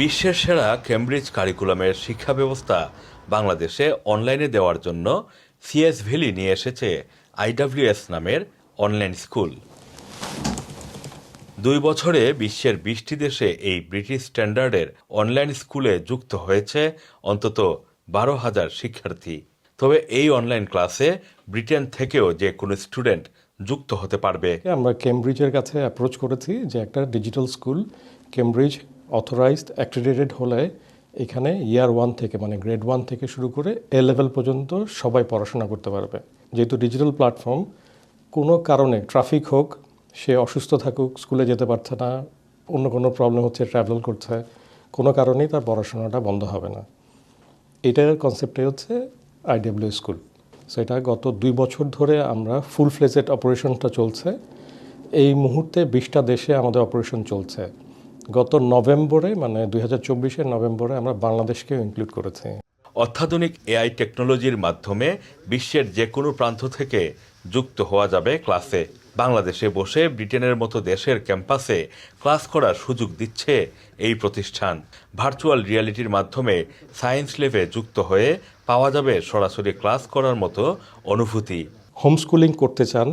বিশ্বের সেরা কেমব্রিজ কারিকুলামের শিক্ষা ব্যবস্থা বাংলাদেশে অনলাইনে দেওয়ার জন্য সিএস ভ্যালি নিয়ে এসেছে আইডাব্লিউএস নামের অনলাইন স্কুল দুই বছরে বিশ্বের বিশটি দেশে এই ব্রিটিশ স্ট্যান্ডার্ডের অনলাইন স্কুলে যুক্ত হয়েছে অন্তত বারো হাজার শিক্ষার্থী। তবে এই অনলাইন ক্লাসে ব্রিটেন থেকেও যে কোনো স্টুডেন্ট যুক্ত হতে পারবে। আমরা কেমব্রিজের কাছে অ্যাপ্রোচ করেছি যে একটা digital school Cambridge authorised accredited হলে এখানে ইয়ার ওয়ান থেকে মানে গ্রেড ওয়ান থেকে শুরু করে এ লেভেল পর্যন্ত সবাই পড়াশোনা করতে পারবে। যেহেতু ডিজিটাল প্ল্যাটফর্ম কোনো কারণে ট্রাফিক হোক, সে অসুস্থ থাকুক স্কুলে যেতে পারছে না, অন্য কোনো প্রবলেম হচ্ছে ট্রাভেল করছে, কোনো কারণেই তার পড়াশোনাটা বন্ধ হবে না। এটার কনসেপ্টে হচ্ছে আইডব্লিউ স্কুল সো এটা গত দুই বছর ধরে আমরা ফুল ফ্লেজেড অপারেশনটা চলছে। এই মুহূর্তে বিশটা দেশে আমাদের অপারেশন চলছে। গত নভেম্বরে মানে দুই হাজার চব্বিশের নভেম্বরে আমরা বাংলাদেশকেও ইনক্লুড করেছি। অত্যাধুনিক এআই টেকনোলজির মাধ্যমে বিশ্বের যে কোনো প্রান্ত থেকে যুক্ত হওয়া যাবে ক্লাসে। বাংলাদেশে বসে ব্রিটেনের মতো দেশের ক্যাম্পাসে ক্লাস করার সুযোগ দিচ্ছে এই প্রতিষ্ঠান। ভার্চুয়াল রিয়ালিটির মাধ্যমে সায়েন্স লেভে যুক্ত হয়ে পাওয়া যাবে সরাসরি ক্লাস করার মতো অনুভূতি। হোমস্কুলিং করতে চান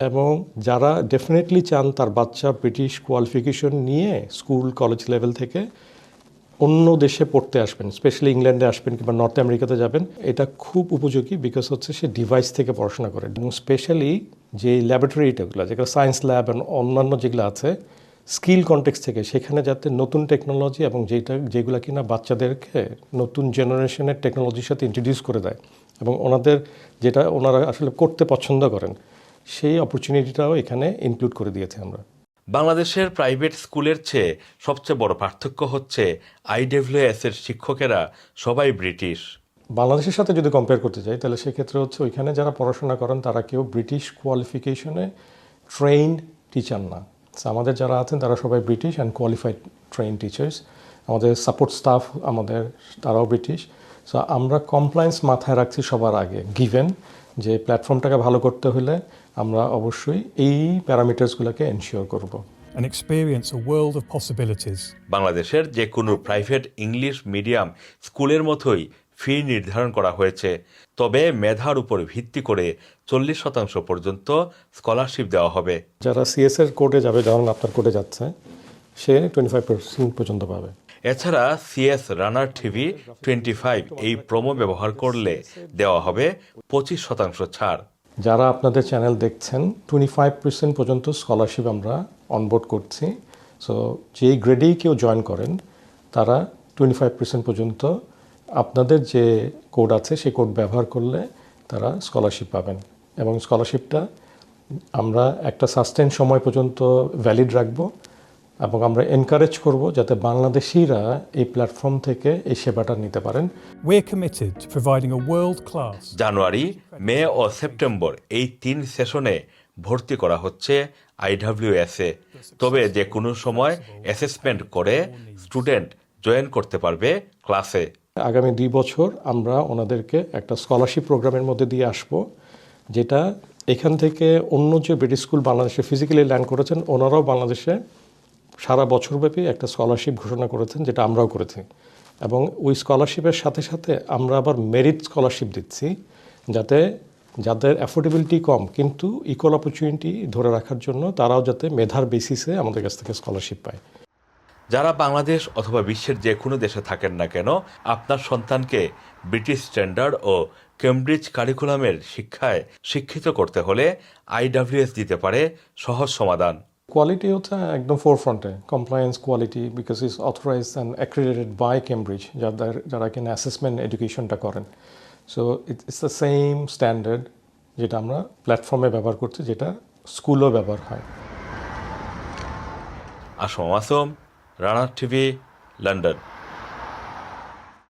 এবং যারা ডেফিনেটলি চান তার বাচ্চা ব্রিটিশ কোয়ালিফিকেশন নিয়ে স্কুল কলেজ লেভেল থেকে অন্য দেশে পড়তে আসবেন স্পেশালি ইংল্যান্ডে আসবেন কিংবা নর্থ আমেরিকাতে যাবেন, এটা খুব উপযোগী বিকজ হচ্ছে সে ডিভাইস থেকে পড়াশোনা করে। এবং স্পেশালি যে ল্যাবরেটরিটাগুলো যেগুলো সায়েন্স ল্যাব এবং অন্যান্য যেগুলো আছে স্কিল কন্টেক্স থেকে, সেখানে যাতে নতুন টেকনোলজি এবং যেটা, যেগুলো কিনা বাচ্চাদেরকে নতুন জেনারেশনের টেকনোলজির সাথে ইন্ট্রোডিউস করে দেয় এবং ওনাদের যেটা ওনারা আসলে করতে পছন্দ করেন সেই অপরচুনিটিটাও এখানে ইনক্লুড করে দিয়েছে আমরা। বাংলাদেশের প্রাইভেট স্কুলের চেয়ে সবচেয়ে বড় পার্থক্য হচ্ছে আইডব্লিউএস এর শিক্ষকেরা সবাই ব্রিটিশ বাংলাদেশের সাথে যদি কম্পেয়ার করতে চাই তাহলে সেক্ষেত্রে হচ্ছে ওইখানে যারা পড়াশোনা করেন তারা কেউ ব্রিটিশ কোয়ালিফিকেশনে ট্রেইনড টিচার না। আমাদের যারা আছেন তারা সবাই British and qualified train teachers আমাদের সাপোর্ট স্টাফ আমাদের তারাও ব্রিটিশ সো আমরা কমপ্লায়েন্স মাথায় রাখছি সবার আগে গিভেন যে প্ল্যাটফর্মটাকে ভালো করতে হলে আমরা অবশ্যই এই প্যারামিটার্সগুলোকে এনশিওর করব। And experience a world of possibilities. বাংলাদেশের যে কোনো প্রাইভেট ইংলিশ মিডিয়াম স্কুলের মতোই ফি নির্ধারণ করা হয়েছে। তবে মেধার উপর ভিত্তি করে চল্লিশ শতাংশ পর্যন্ত স্কলারশিপ দেওয়া হবে। যারা সিএসের কোর্টে যাবে যেমন আপনার কোর্টে যাচ্ছে সে টোয়েন্টি ফাইভ পার্সেন্ট পর্যন্ত পাবে। এছাড়া CS runner TV twenty five এই প্রোমো ব্যবহার করলে দেওয়া হবে পঁচিশ শতাংশ ছাড়। যারা আপনাদের চ্যানেল দেখছেন টোয়েন্টি ফাইভ পার্সেন্ট পর্যন্ত স্কলারশিপ আমরা অনবোর্ড করছি। সো যেই গ্রেডেই কেউ জয়েন করেন তারা টোয়েন্টি ফাইভ পার্সেন্ট পর্যন্ত আপনাদের যে কোড আছে সেই কোড ব্যবহার করলে তারা স্কলারশিপ পাবেন। এবং স্কলারশিপটা আমরা একটা সাস্টেন সময় পর্যন্ত ভ্যালিড রাখব এবং আমরা এনকারেজ করব যাতে বাংলাদেশিরা এই প্ল্যাটফর্ম থেকে এই সেবাটা নিতে পারেন। We're committed to providing a world class January May O September এই তিন সেশনে ভর্তি করা হচ্ছে আইডাব্লিউএস এ তবে যে কোনো সময় অ্যাসেসমেন্ট করে স্টুডেন্ট জয়েন করতে পারবে ক্লাসে আগামী দুই বছর আমরা ওনাদেরকে একটা স্কলারশিপ প্রোগ্রামের মধ্যে দিয়ে আসব, যেটা এখান থেকে অন্য যে ব্রিটিশ স্কুল বাংলাদেশে ফিজিক্যালি ল্যান্ড করেছেন, ওনারাও বাংলাদেশে সারা বছরব্যাপী একটা স্কলারশিপ ঘোষণা করেছেন, যেটা আমরাও করেছি। এবং ওই স্কলারশিপের সাথে সাথে আমরা আবার মেরিট স্কলারশিপ দিচ্ছি, যাতে যাদের অ্যাফোর্ডেবিলিটি কম, কিন্তু ইকুয়াল অপরচুনিটি ধরে রাখার জন্য তারাও যাতে মেধার বেসিসে আমাদের কাছ থেকে স্কলারশিপ পায়। যারা বাংলাদেশ অথবা বিশ্বের যে কোনো দেশে থাকেন না কেন আপনার সন্তানকে ব্রিটিশ স্ট্যান্ডার্ড ও কেমব্রিজ কারিকুলামের শিক্ষায় শিক্ষিত করতে হলে আইডাব্লিউএস দিতে পারে সহজ সমাধান। কোয়ালিটি হচ্ছে একদম ফোর ফ্রন্টে compliance quality because is authorise and accredited by Cambridge যাদের যারা কিনা অ্যাসেসমেন্ট এডুকেশনটা করেন। So it's the same standard যেটা আমরা প্ল্যাটফর্মে ব্যবহার করছি যেটা স্কুলও ব্যবহার হয়। আসম আসম রানার টিভি লন্ডন